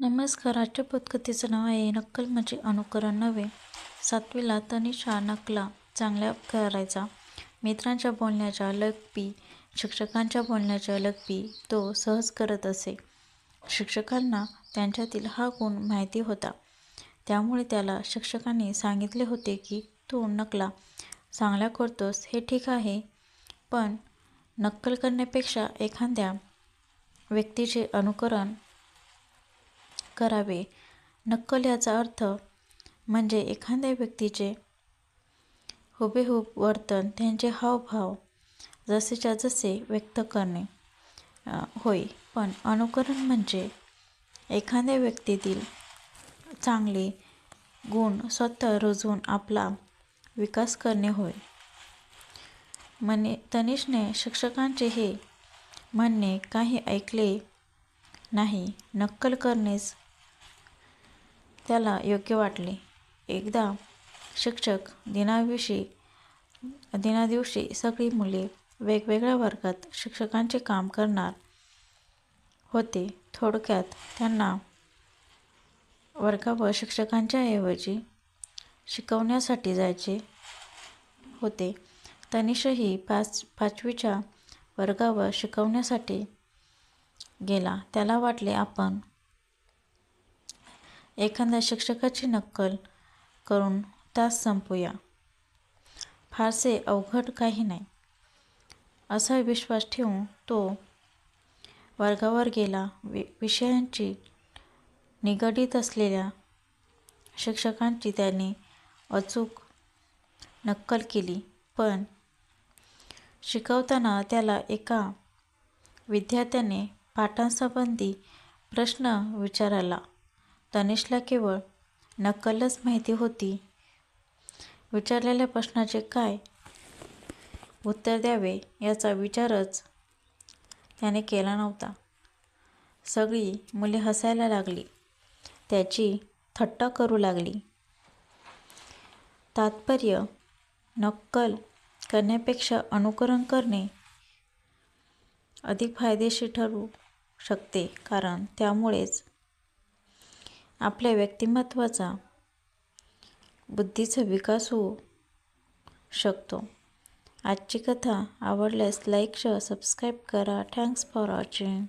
नमस्कार आजच्या पदकथेचं नाव आहे नक्कल म्हणजे अनुकरण नव्हे. सातवीला तनिषा नकला चांगल्या करायचा. मित्रांच्या बोलण्याच्या लगपी शिक्षकांच्या बोलण्याच्या लगपी तो सहज करत असे. शिक्षकांना त्यांच्यातील हा गुण माहिती होता. त्यामुळे त्याला शिक्षकांनी सांगितले होते की तू नकला. चांगल्या करतोस हे ठीक आहे. पण नक्कल करण्यापेक्षा एखाद्या व्यक्तीचे अनुकरण करावे. नक्कल याचा अर्थ म्हणजे एखाद्या व्यक्तीचे हुबेहूब वर्तन त्यांचे हावभाव जसेच्या जसे व्यक्त करणे होय. पण अनुकरण म्हणजे एखाद्या व्यक्तीतील चांगले गुण स्वतः रुजवून आपला विकास करणे होय. म्हणे तनिषने शिक्षकांचे हे म्हणणे काही ऐकले नाही. नक्कल करणेच त्याला योग्य वाटले. एकदा शिक्षक दिनाविषयी दिनादिवशी सगळी मुले वेगवेगळ्या वर्गात शिक्षकांचे काम करणार होते. थोडक्यात त्यांना वर्गावर शिक्षकांच्या ऐवजी शिकवण्यासाठी जायचे होते. तनिषही पाच पाचवीच्या वर्गावर शिकवण्यासाठी गेला. त्याला वाटले आपण एखाद्या शिक्षकाची नक्कल करून तास संपूया. फारसे अवघड काही नाही. असा विश्वास ठेवून तो वर्गावर गेला. वि विषयांची निगडीत असलेल्या शिक्षकांची त्याने अचूक नक्कल केली. पण शिकवताना त्याला एका विद्यार्थ्याने पाठांसंबंधी प्रश्न विचारला. तनिषला केवळ नक्कलच माहिती होती. विचारलेल्या प्रश्नाचे काय उत्तर द्यावे याचा विचारच त्याने केला नव्हता. सगळी मुले हसायला लागली. त्याची थट्टा करू लागली. तात्पर्य नक्कल करण्यापेक्षा अनुकरण करणे अधिक फायदेशीर ठरू शकते कारण त्यामुळेच आपल्या व्यक्तिमत्वाचा बुद्धीचा विकास होऊ शकतो. आजची कथा आवडल्यास लाईक शेअर सबस्क्राईब करा. Thanks for watching